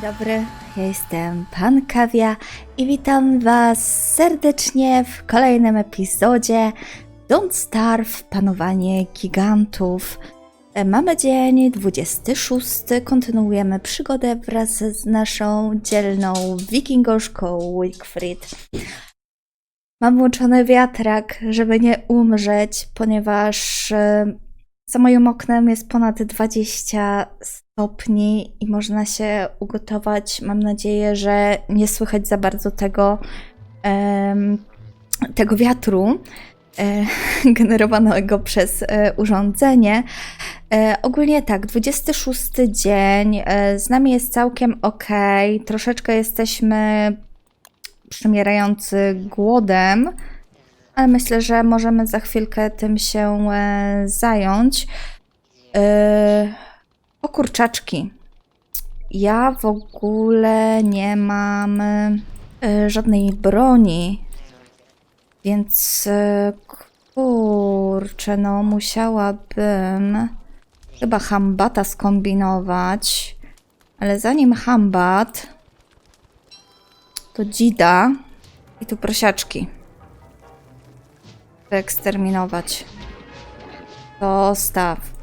dobry, ja jestem Pan Kawia i witam Was serdecznie w kolejnym epizodzie Don't Starve Panowanie Gigantów. Mamy dzień 26, kontynuujemy przygodę wraz z naszą dzielną wikingoszką Wickfried. Mam włączony wiatrak, żeby nie umrzeć, ponieważ e, za moim oknem jest ponad 20 stopni i można się ugotować. Mam nadzieję, że nie słychać za bardzo tego, tego wiatru e, generowanego przez e, urządzenie. E, ogólnie tak, 26 dzień, z nami jest całkiem ok. Troszeczkę jesteśmy przymierający głodem, ale myślę, że możemy za chwilkę tym się zająć. O kurczaczki. Ja w ogóle nie mam e, żadnej broni, więc e, kurczę, no musiałabym chyba hambata skombinować, ale zanim hambat, to dzida i tu prosiaczki wyeksterminować. Zostaw.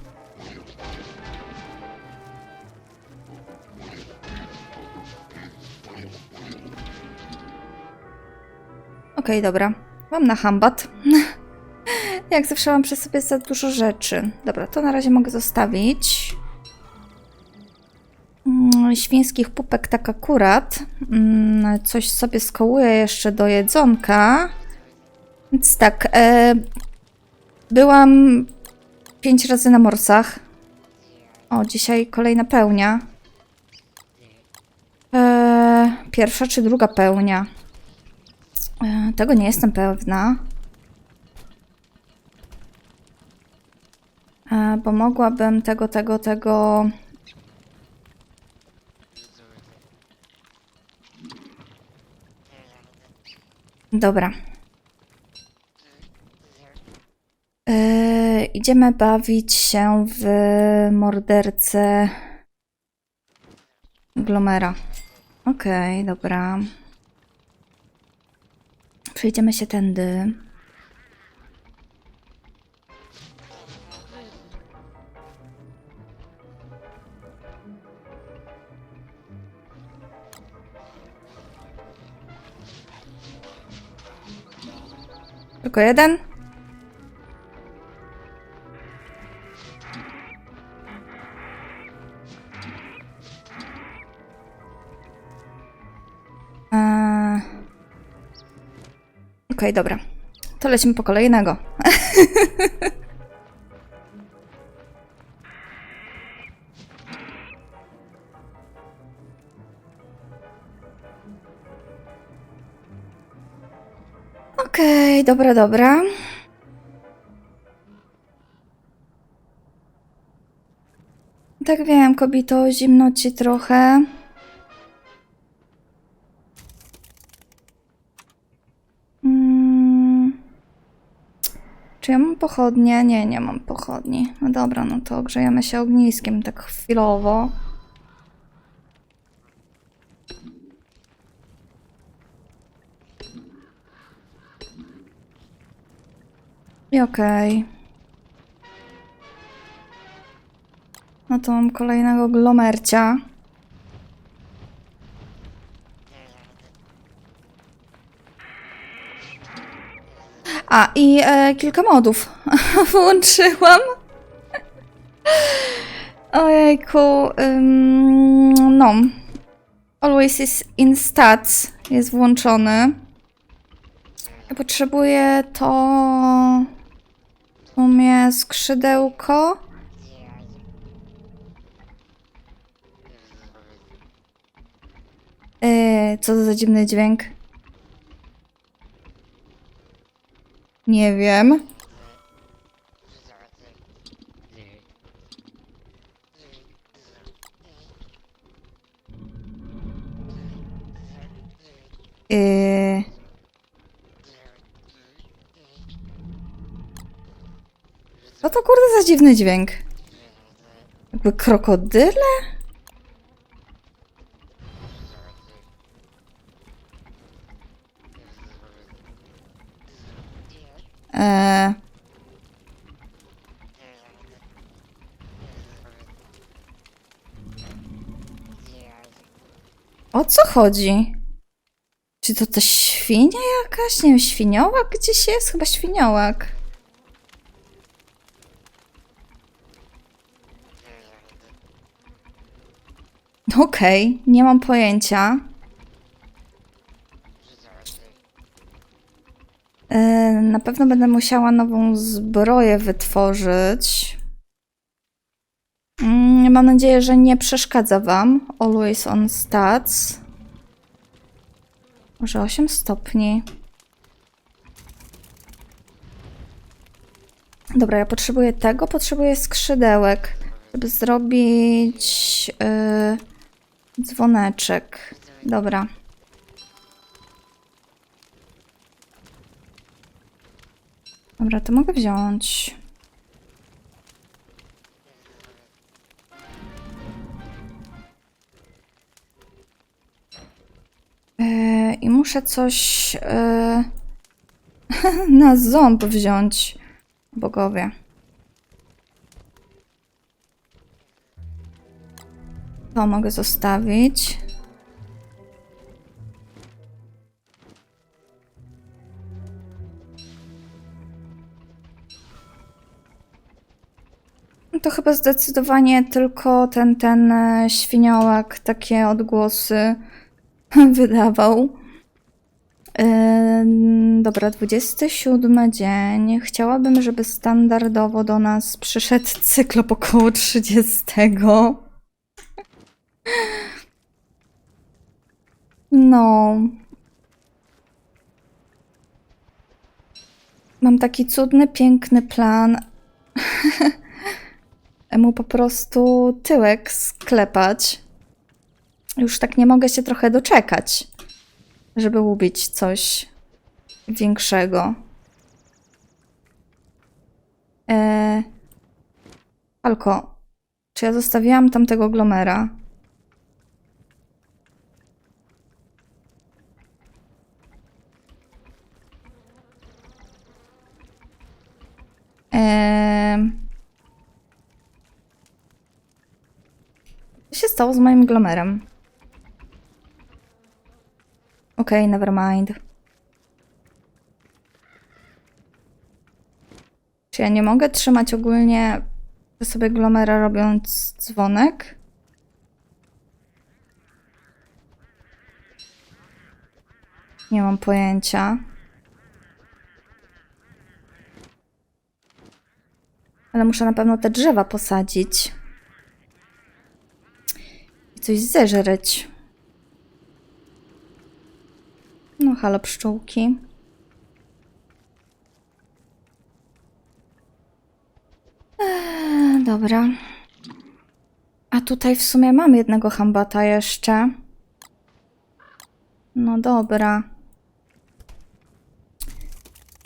Okej, dobra. Mam na hambat. Jak zawsze mam przy sobie za dużo rzeczy. Dobra, to na razie mogę zostawić. Mm, Świńskich pupek tak akurat. Mm, Coś sobie skołuję jeszcze do jedzonka. Więc tak, e, byłam pięć razy na morsach. O, dzisiaj kolejna pełnia. E, pierwsza czy druga pełnia? E, tego nie jestem pewna. E, bo mogłabym tego, tego, tego. Dobra. Yy, idziemy bawić się w mordercę Glomera. Okej, dobra. Przejdziemy się tędy. Tylko jeden? Okej, dobra. To lecimy po kolejnego. Okej, dobra, dobra. Tak wiem, kobito, zimno ci trochę. Czy ja mam pochodnie? Nie, nie mam pochodni. No dobra, no to grzejemy się ogniskiem tak chwilowo. I okej. No to mam kolejnego glomercia. A, i e, kilka modów włączyłam. Ojejku, ym, no. Always is in stats jest włączony. Ja potrzebuję to... W skrzydełko. Yy, co to za dziwny dźwięk? Nie wiem. Yy... Co to kurde za dziwny dźwięk? Jakby krokodyle? E... O co chodzi? Czy to ta świnia jakaś? Nie wiem, świniołak gdzieś jest? Chyba świniołak. Okej, nie mam pojęcia. E, Na pewno będę musiała nową zbroję wytworzyć. Mm, Mam nadzieję, że nie przeszkadza Wam. Always on stats. Może 8 stopni. Dobra, ja potrzebuję tego, potrzebuję skrzydełek, żeby zrobić yy, dzwoneczek. Dobra. Dobra, to mogę wziąć. Yy, I muszę coś yy, na ząb wziąć. Bogowie. To mogę zostawić. Chyba zdecydowanie tylko ten, ten e, świniołak takie odgłosy wydawał. Ym, dobra, 27 dzień. Chciałabym, żeby standardowo do nas przyszedł cyklop około 30. No. Mam taki cudny, piękny plan. Mu po prostu tyłek sklepać. Już tak nie mogę się trochę doczekać żeby ubić coś większego. Eee, Alko, czy ja zostawiłam tamtego glomera? Eee, co się stało z moim glomerem? Okej, okay, never mind. Czy ja nie mogę trzymać ogólnie sobie glomera robiąc dzwonek? Nie mam pojęcia. Ale muszę na pewno te drzewa posadzić. Coś zeżreć. No, halo pszczółki. Eee, dobra. A tutaj w sumie mam jednego hambata jeszcze. No dobra.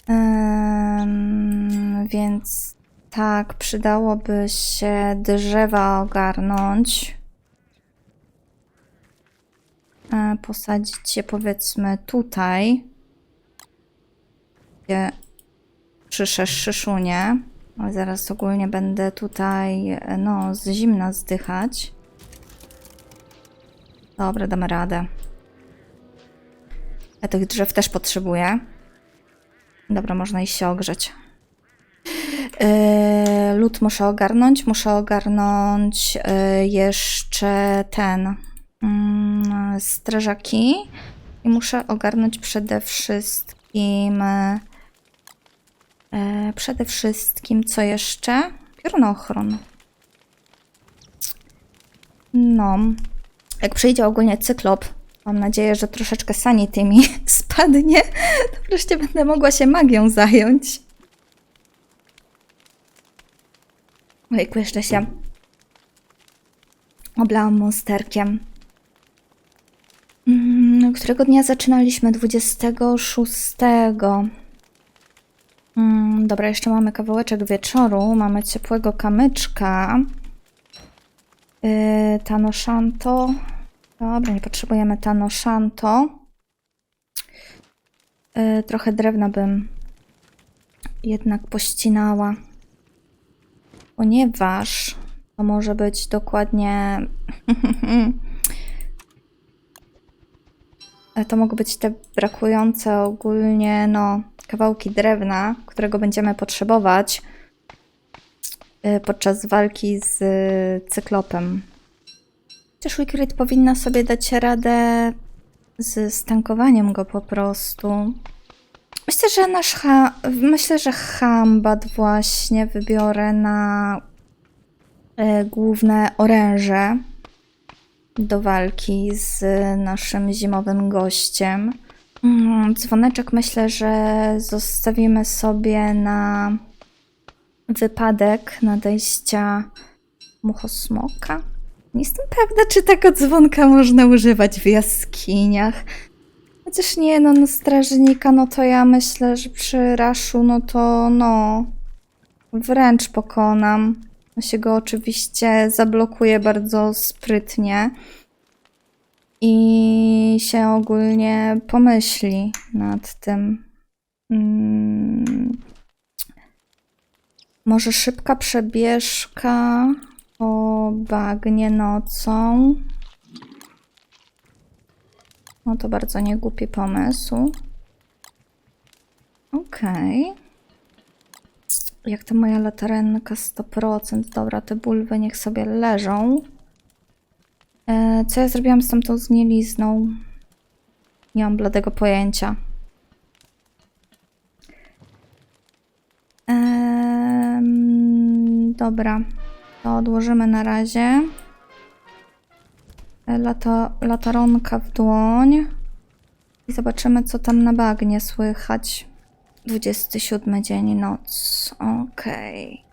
Em, więc tak, przydałoby się drzewa ogarnąć. E, posadzić je powiedzmy tutaj, gdzie szyszunie. Ale zaraz ogólnie będę tutaj, e, no, z zimna zdychać. Dobra, damy radę. Ja tych drzew też potrzebuję. Dobra, można iść się ogrzeć. Yy, lód muszę ogarnąć. Muszę ogarnąć yy, jeszcze ten mm, strażaki i muszę ogarnąć przede wszystkim e, przede wszystkim co jeszcze? Piorunochron. No, jak przyjdzie ogólnie cyklop, mam nadzieję, że troszeczkę sanity mi spadnie, to wreszcie będę mogła się magią zająć. Ojku, jeszcze się oblałam monsterkiem. Mm, Którego dnia zaczynaliśmy? 26. Mm, dobra, jeszcze mamy kawałeczek wieczoru. Mamy ciepłego kamyczka. Yy, Tano Shanto. Dobra, nie potrzebujemy Tano Shanto. Yy, trochę drewna bym jednak pościnała. Ponieważ to może być dokładnie. To mogą być te brakujące ogólnie, no, kawałki drewna, którego będziemy potrzebować y, podczas walki z y, cyklopem. Chociaż Wikrit powinna sobie dać radę z stankowaniem go po prostu. Myślę, że nasz ha- myślę, że Hambat właśnie wybiorę na e, główne oręże do walki z naszym zimowym gościem. Mm, Dzwoneczek myślę, że zostawimy sobie na wypadek nadejścia muchosmoka. Nie jestem pewna, czy tego dzwonka można używać w jaskiniach. Chociaż nie, no, no strażnika, no to ja myślę, że przy raszu, no to no, wręcz pokonam. Się go oczywiście zablokuje bardzo sprytnie i się ogólnie pomyśli nad tym. Mm. Może szybka przebieżka po bagnie nocą. No to bardzo niegłupi pomysł. Okej. Jak to moja latarenka 100%. Dobra, te bulwy niech sobie leżą. E, co ja zrobiłam z tamtą zgnilizną? Nie mam bladego pojęcia. Em, dobra, to odłożymy na razie. E, Lata, lataronka w dłoń. I zobaczymy, co tam na bagnie słychać. 27 dzień, noc. Okej.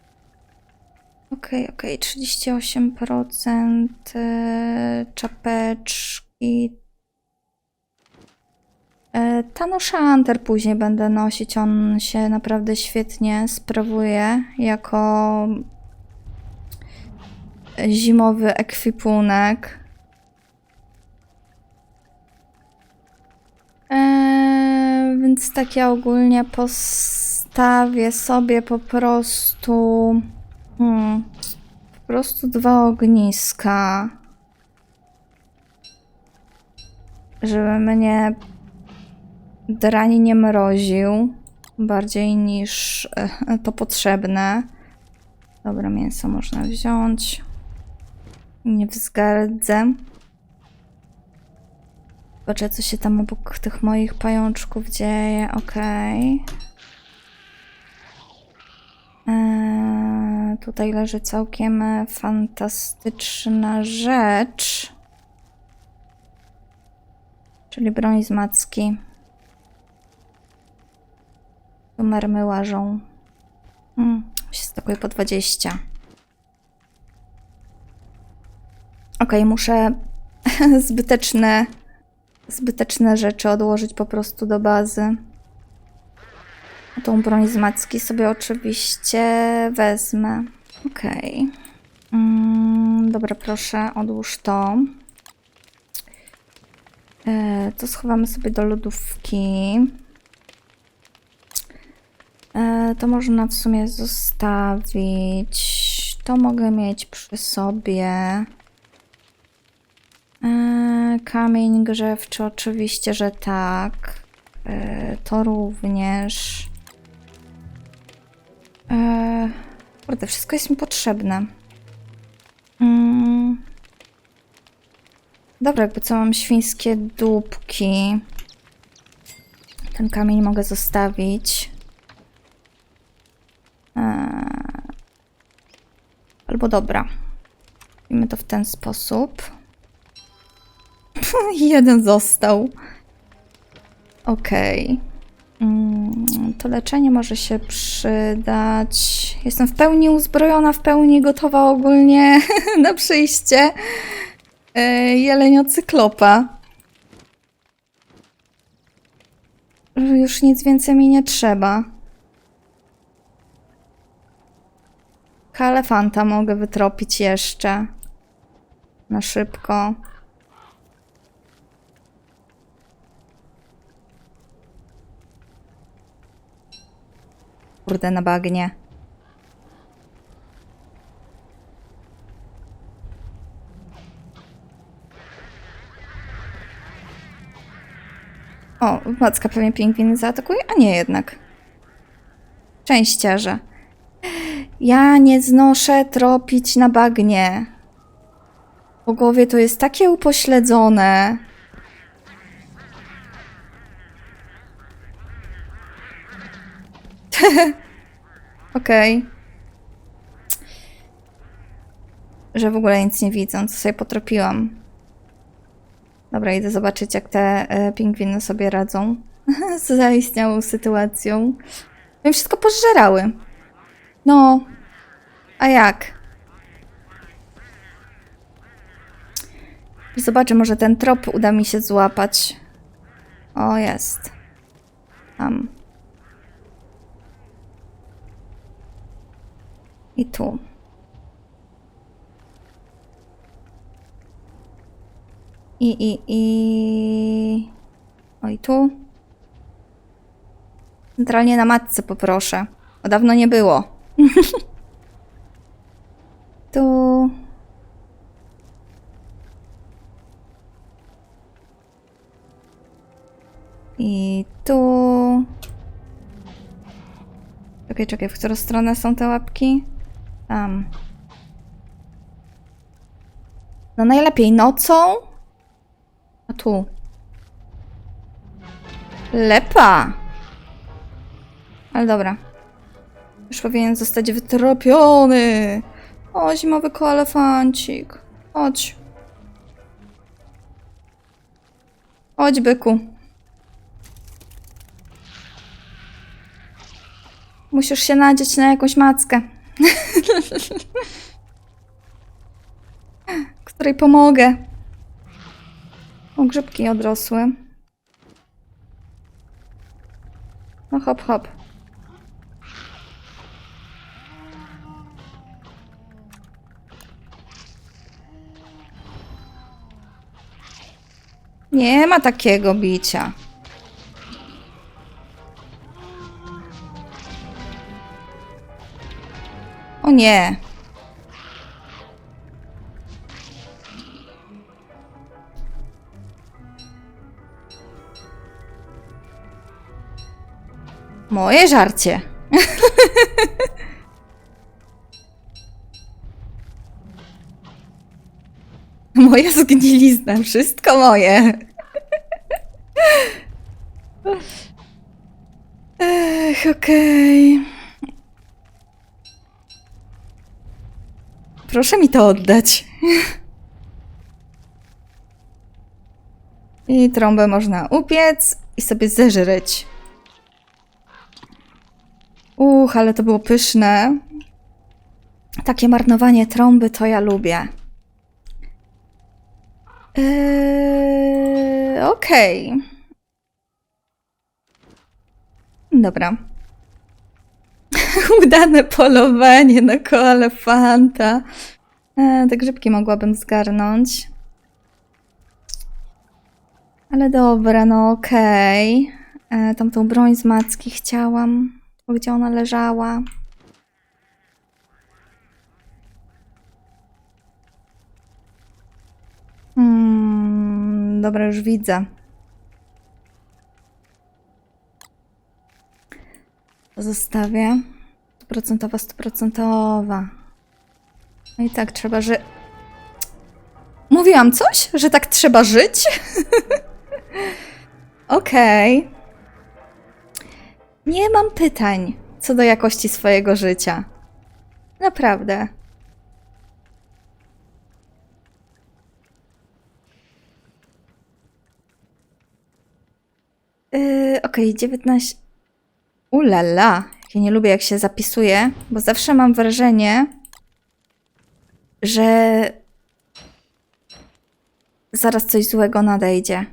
Okej, okej, 38% e, czapeczki. E, Tano Shanter później będę nosić. On się naprawdę świetnie sprawuje jako zimowy ekwipunek. Eee, więc tak ja ogólnie postawię sobie po prostu. Hmm, po prostu dwa ogniska. Żeby mnie drań nie mroził. Bardziej niż e, to potrzebne. Dobra, mięso można wziąć. Nie wzgardzę. Zobaczę, co się tam obok tych moich pajączków dzieje. Okej. Eee, tutaj leży całkiem fantastyczna rzecz. Czyli broń z macki. Tu mermy łażą. Hmm, się stakuje po 20. Okej, muszę zbyteczne zbyteczne rzeczy odłożyć po prostu do bazy. A tą broń z macki sobie oczywiście wezmę. Okej. Mm, dobra, proszę, odłóż to. E, to schowamy sobie do lodówki. E, to można w sumie zostawić. To mogę mieć przy sobie. E, Kamień grzewczy, oczywiście, że tak. E, To również. E, Kurde, wszystko jest mi potrzebne. Mm. Dobra, jakby co mam świńskie dupki. Ten kamień mogę zostawić. E, Albo dobra. Robimy to w ten sposób. Jeden został. Okej. Mm, To leczenie może się przydać. Jestem w pełni uzbrojona, w pełni gotowa ogólnie na przyjście e, jeleniocyklopa. Już nic więcej mi nie trzeba. Kalefanta mogę wytropić jeszcze. Na szybko. Kurde, na bagnie. O, macka pewnie pingwiny zaatakuje, a nie jednak. Szczęściarze. Ja nie znoszę tropić na bagnie. Po głowie to jest takie upośledzone. Okej. Że w ogóle nic nie widzą, co sobie potropiłam. Dobra, idę zobaczyć, jak te e, pingwiny sobie radzą z zaistniałą sytuacją. Wiem, wszystko pożerały. No, a jak? Zobaczę, może ten trop uda mi się złapać. O, jest. Tam. I tu. I, i, i... O, i tu. Centralnie na matce poproszę. Bo dawno nie było. tu. I tu. Czekaj, czekaj, w którą stronę są te łapki? Tam. No najlepiej nocą. A tu. Lepa. Ale dobra. Już powinien zostać wytropiony. O, zimowy koelefancik. Chodź. Chodź, byku. Musisz się nadzieć na jakąś mackę. której pomogę. O, grzybki odrosły. No hop, hop. Nie ma takiego bicia. Nie. Moje żarcie. Moja zgnilizna, wszystko moje. Ech, okej. Proszę mi to oddać. I trąbę można upiec i sobie zeżreć. Uch, ale to było pyszne. Takie marnowanie trąby to ja lubię. Eee, Okej. Dobra. Udane polowanie na koalefanta. Eee, te grzybki mogłabym zgarnąć. Ale dobra, no okej. Eee, tamtą broń z macki chciałam. Gdzie ona leżała? Hmm, dobra, już widzę. Zostawię. Stuprocentowa, stuprocentowa. No i tak trzeba, że... Mówiłam coś? Że tak trzeba żyć? Okej. Nie mam pytań co do jakości swojego życia. Naprawdę. Yy, Okej, 19. Ulala, ja nie lubię jak się zapisuje, bo zawsze mam wrażenie, że zaraz coś złego nadejdzie.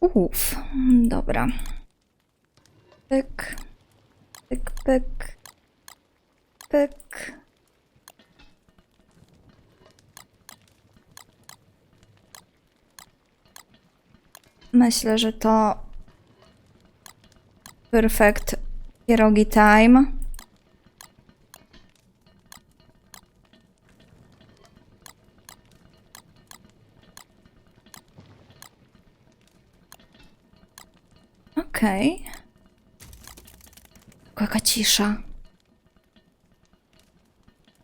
Uff, dobra. Pyk, pyk, pyk, pyk. Myślę, że to perfect pierogi time. Okej. Jaka cisza.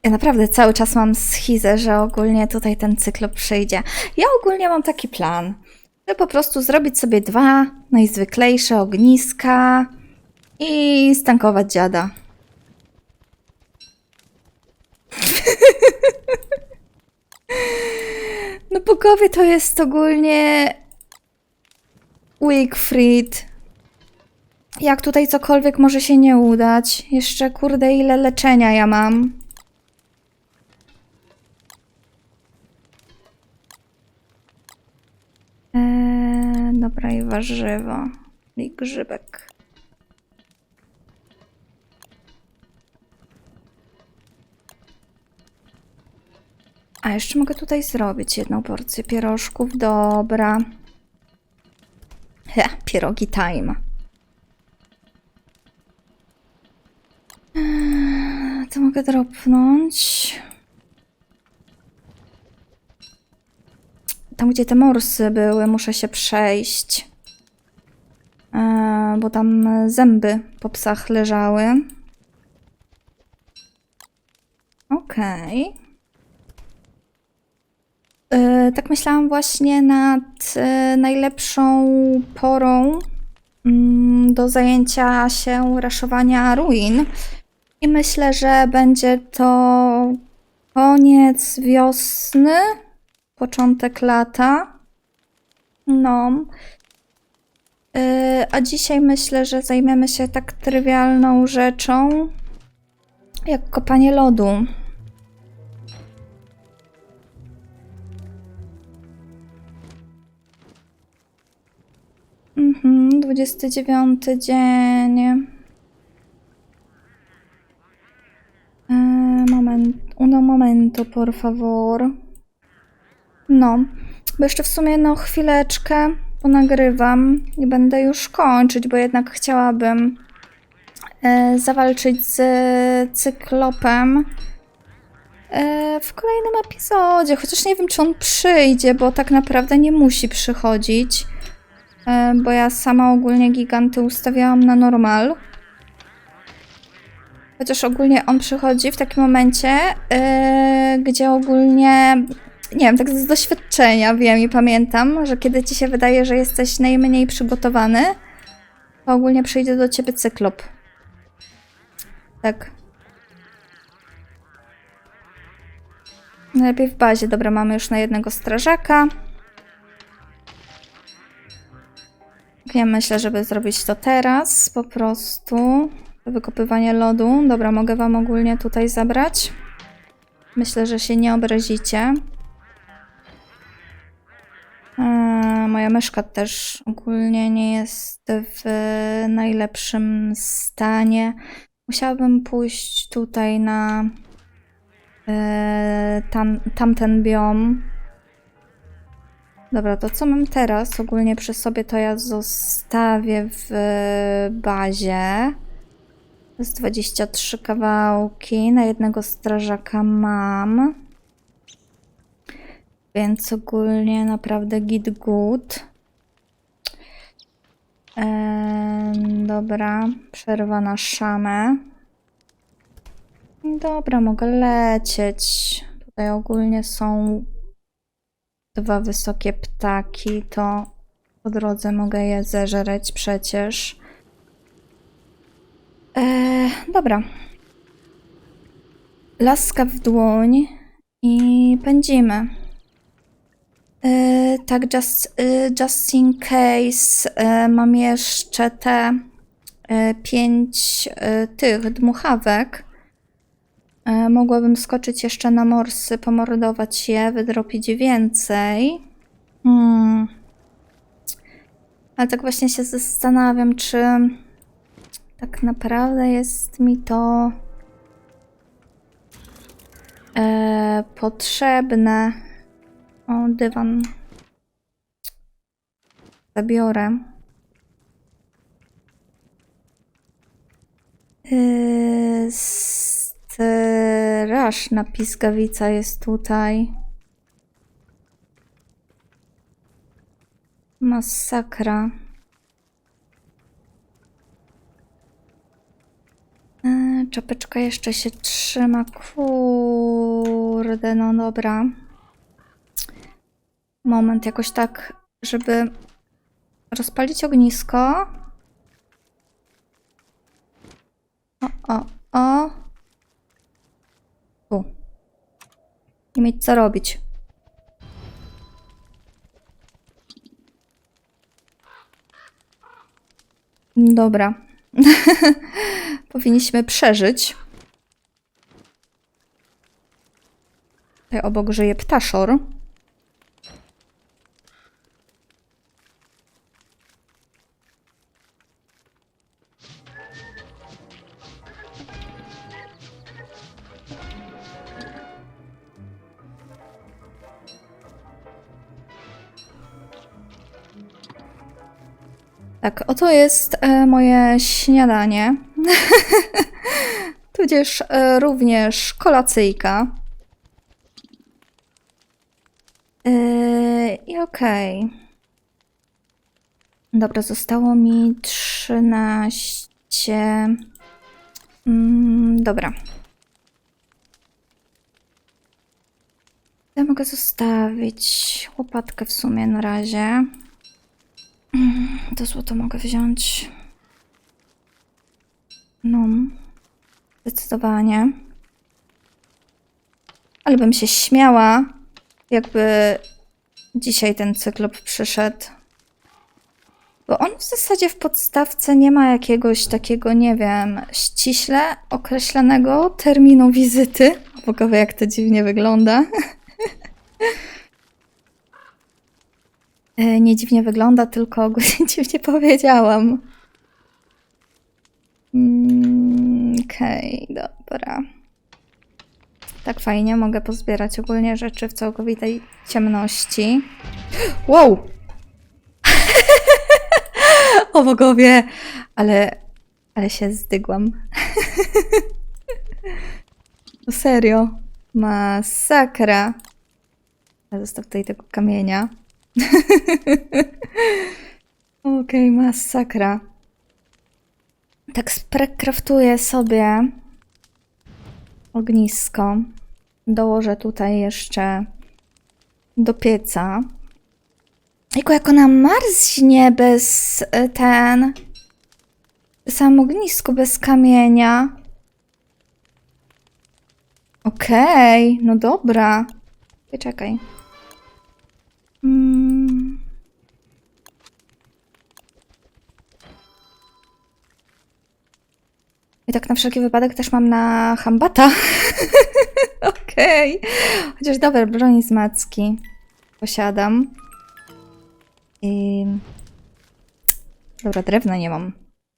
Ja naprawdę cały czas mam schizę, że ogólnie tutaj ten cyklop przyjdzie. Ja ogólnie mam taki plan, żeby po prostu zrobić sobie dwa najzwyklejsze ogniska i stankować dziada. No bogowie to jest ogólnie Wickfried. Jak tutaj cokolwiek może się nie udać? Jeszcze kurde ile leczenia ja mam. Eee, dobra i warzywo. I grzybek. A jeszcze mogę tutaj zrobić jedną porcję pierożków. Dobra. He, pierogi time. Eee, To mogę dropnąć. Tam, gdzie te morsy były, muszę się przejść. Eee, bo tam zęby po psach leżały. Okej. Eee, tak myślałam właśnie nad e, najlepszą porą mm, do zajęcia się raszowania ruin. I myślę, że będzie to koniec wiosny, początek lata. No. Yy, a dzisiaj myślę, że zajmiemy się tak trywialną rzeczą, jak kopanie lodu. Mhm, 29 dzień. E, moment, uno momento, por favor. No, bo jeszcze w sumie no chwileczkę ponagrywam i będę już kończyć, bo jednak chciałabym e, zawalczyć z cyklopem e, w kolejnym epizodzie. Chociaż nie wiem, czy on przyjdzie, bo tak naprawdę nie musi przychodzić. E, bo ja sama ogólnie giganty ustawiałam na normal. Chociaż ogólnie on przychodzi w takim momencie, e, gdzie ogólnie, nie wiem, tak z doświadczenia wiem i pamiętam, że kiedy ci się wydaje, że jesteś najmniej przygotowany, to ogólnie przyjdzie do ciebie cyklop. Tak. Najlepiej w bazie. Dobra, mamy już na jednego strażaka. Ja myślę, żeby zrobić to teraz, po prostu. Wykopywanie lodu. Dobra, mogę wam ogólnie tutaj zabrać. Myślę, że się nie obrazicie. Moja myszka też ogólnie nie jest w najlepszym stanie. Musiałabym pójść tutaj na eee, tam, tamten biom. Dobra, to co mam teraz? Ogólnie przy sobie to ja zostawię w bazie. To jest 23 kawałki. Na jednego strażaka mam. Więc ogólnie naprawdę git good. Eee, dobra, przerwa na szamę. Dobra, mogę lecieć. Tutaj ogólnie są dwa wysokie ptaki, to po drodze mogę je zeżreć przecież. Eee, dobra. Laska w dłoń i pędzimy. Eee, tak, just, e, just in case e, mam jeszcze te e, pięć e, tych dmuchawek. E, Mogłabym skoczyć jeszcze na morsy, pomordować je, wydropić więcej. Hmm. Ale tak właśnie się zastanawiam, czy tak naprawdę jest mi to e, potrzebne. O, dywan. zabiorę. Yy, straszna pisgawica jest tutaj. Masakra. Yy, czapeczka jeszcze się trzyma. Kurde, no dobra. Moment, jakoś tak, żeby rozpalić ognisko. O, o, o. Tu. I mieć co robić. Dobra. Powinniśmy przeżyć. Tutaj obok żyje ptaszor. Tak, oto jest e, moje śniadanie. Tudzież e, również kolacyjka. E, I okej. Dobra, zostało mi 13. Mm, dobra. Ja mogę zostawić łopatkę w sumie na razie. To złoto mogę wziąć. No. Zdecydowanie. Ale bym się śmiała, jakby dzisiaj ten cyklop przyszedł. Bo on w zasadzie w podstawce nie ma jakiegoś takiego, nie wiem, ściśle określonego terminu wizyty. Bogowie, jak to dziwnie wygląda. E, Nie dziwnie wygląda, tylko ogólnie dziwnie powiedziałam. Mm, Okej, dobra. Tak fajnie, mogę pozbierać ogólnie rzeczy w całkowitej ciemności. Wow! o bogowie! Ale, ale się zdygłam. no serio. Masakra. Ja Zostaw tutaj tego kamienia. Okej, masakra. Tak sprekraftuję sobie ognisko. Dołożę tutaj jeszcze do pieca. Jako jak ona marznie bez e, ten... Sam ognisko bez kamienia. Okej, no dobra. Czekaj. Mm. I tak na wszelki wypadek też mam na hambata. Okej. Chociaż dobra, broń z macki posiadam. I... Dobra, drewna nie mam.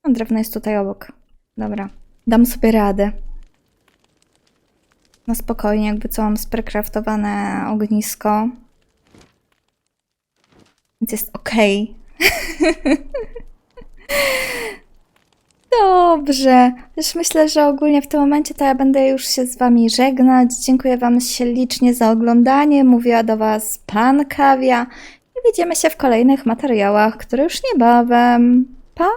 No, drewno jest tutaj obok. Dobra. Dam sobie radę. Na spokojnie, jakby co mam sprekraftowane ognisko. Więc jest okej. Dobrze. Też myślę, że ogólnie w tym momencie to ja będę już się z Wami żegnać. Dziękuję Wam ślicznie za oglądanie. Mówiła do Was Pan Kawia. I widzimy się w kolejnych materiałach, które już niebawem. Pa!